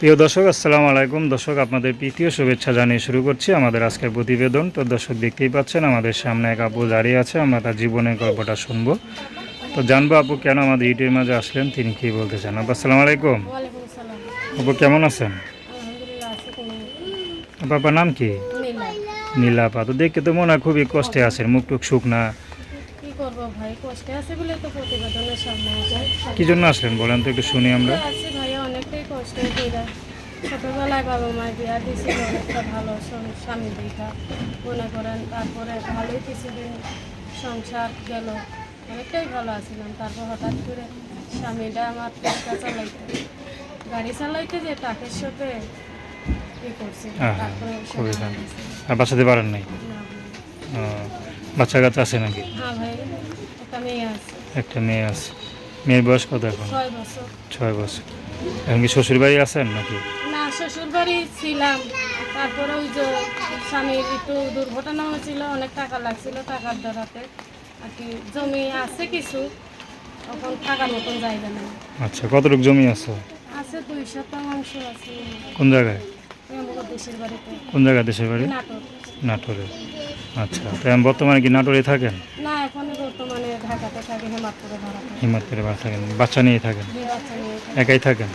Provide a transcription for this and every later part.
প্রিয় দর্শক আসসালামু আলাইকুম। দর্শক আপনাদের প্রীতীয় শুভেচ্ছা জানিয়ে শুরু করছি আমাদের আজকের প্রতিবেদন। তো দর্শক দেখতেই পাচ্ছেন আমাদের সামনে এক আপু দাঁড়িয়ে আছে আমরা তার জীবনের গল্পটা শুনব। তো জানব আপু কেন আমাদের ইউটিউবের মাঝে আসলেন তিনি কি বলতে চান? আপু আসসালামু আলাইকুম। আপু কেমন আছেন? আপনার নাম কি? নীলা। আপা তো দেখতে তো মনে হয় খুবই কষ্টে আছেন মুখ টুক শুকনা কি জন্য আসলেন বলেন তো একটু শুনি আমরা আছে ভাই অনেকটাই কষ্ট কইরা ছোটবেলায় বাবা মা বিয়া দিয়েছিল অনেকটা ভালো স্বামী দেখা। মনে করেন তারপরে ভালোই কিছুদিন সংসার গেল। অনেকটাই ভালো আছিলাম। তারপর হঠাৎ করে স্বামীটা আমার টেক্কা চালাইতে। গাড়ি চালাইতে যে টাকের সাথে ই করছে হ্যাঁ, হ্যাঁ। আর বাঁচাতে পারেন নাই? বাচ্চা কাচ্চা আছে নাকি? হ্যাঁ ভাই একটা মেয়ে আছে। একটা মেয়ে আছে। মেয়ের বয়স কত এখন? ছয় বছর। ছয় বছর। এখন কি শ্বশুর বাড়ি আছেন নাকি? না শ্বশুর বাড়ি ছিলাম। তারপরে ওই যে স্বামীর একটু দুর্ঘটনা হয়েছিল অনেক টাকা লাগছিল টাকার দ্বারাতে। আর কি জমি আছে কিছু এখন থাকার মতন জায়গা নেই। আচ্ছা কতটুকু জমি আছে? আছে দুই শতাংশ আছে। কোন জায়গায়? দেশের বাড়িতে। কোন জায়গায় দেশের বাড়ি? নাটোরে। আচ্ছা তো এখন বর্তমানে কি নাটোরে থাকেন? না এখন বর্তমানে ঢাকাতে থাকে হেমাতপুরে ভাড়া থাকে। থাকেন বাচ্চা নিয়ে থাকেন? দুই বাচ্চা নিয়ে থাকে। একাই থাকেন?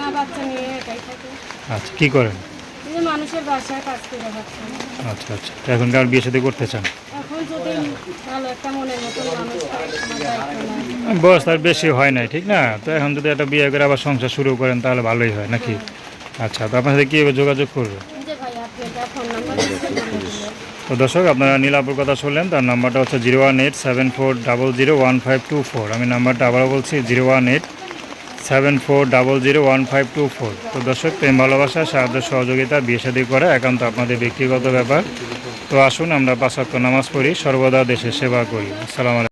না বাচ্চা নিয়ে একাই থাকে। আচ্ছা কি করেন? এই যে মানুষের বাসায় কাজ করে বাচ্চা আচ্ছা আচ্ছা। তো এখন কার বিয়ে সাথে করতে চান? এখন যদি ভালো একটা মনের মতন মানুষ পাই আমার দায়িত্ব নাই বয়স তার বেশি হয় নাই ঠিক না? তো এখন যদি একটা বিয়ে করে আবার সংসার শুরু করেন তাহলে ভালোই হয় নাকি? আচ্ছা তো আপনার সাথে কীভাবে যোগাযোগ করবে? তো দর্শক, আপনারা নীলাপুর কথা শুনলেন, তার নাম্বারটা হচ্ছে zero one eight seven four double zero one five two four. আমি নাম্বারটা আবারও বলছি, zero one eight seven four double zero one five two four. তো দর্শক, প্রেম, ভালোবাসা, সাহায্য, সহযোগিতা, বিয়ে শাদী করা একান্ত আপনাদের ব্যক্তিগত ব্যাপার। তো আসুন, আমরা পাঁচ ওয়াক্ত নামাজ পড়ি, সর্বদা দেশের সেবা করি। আসসালামু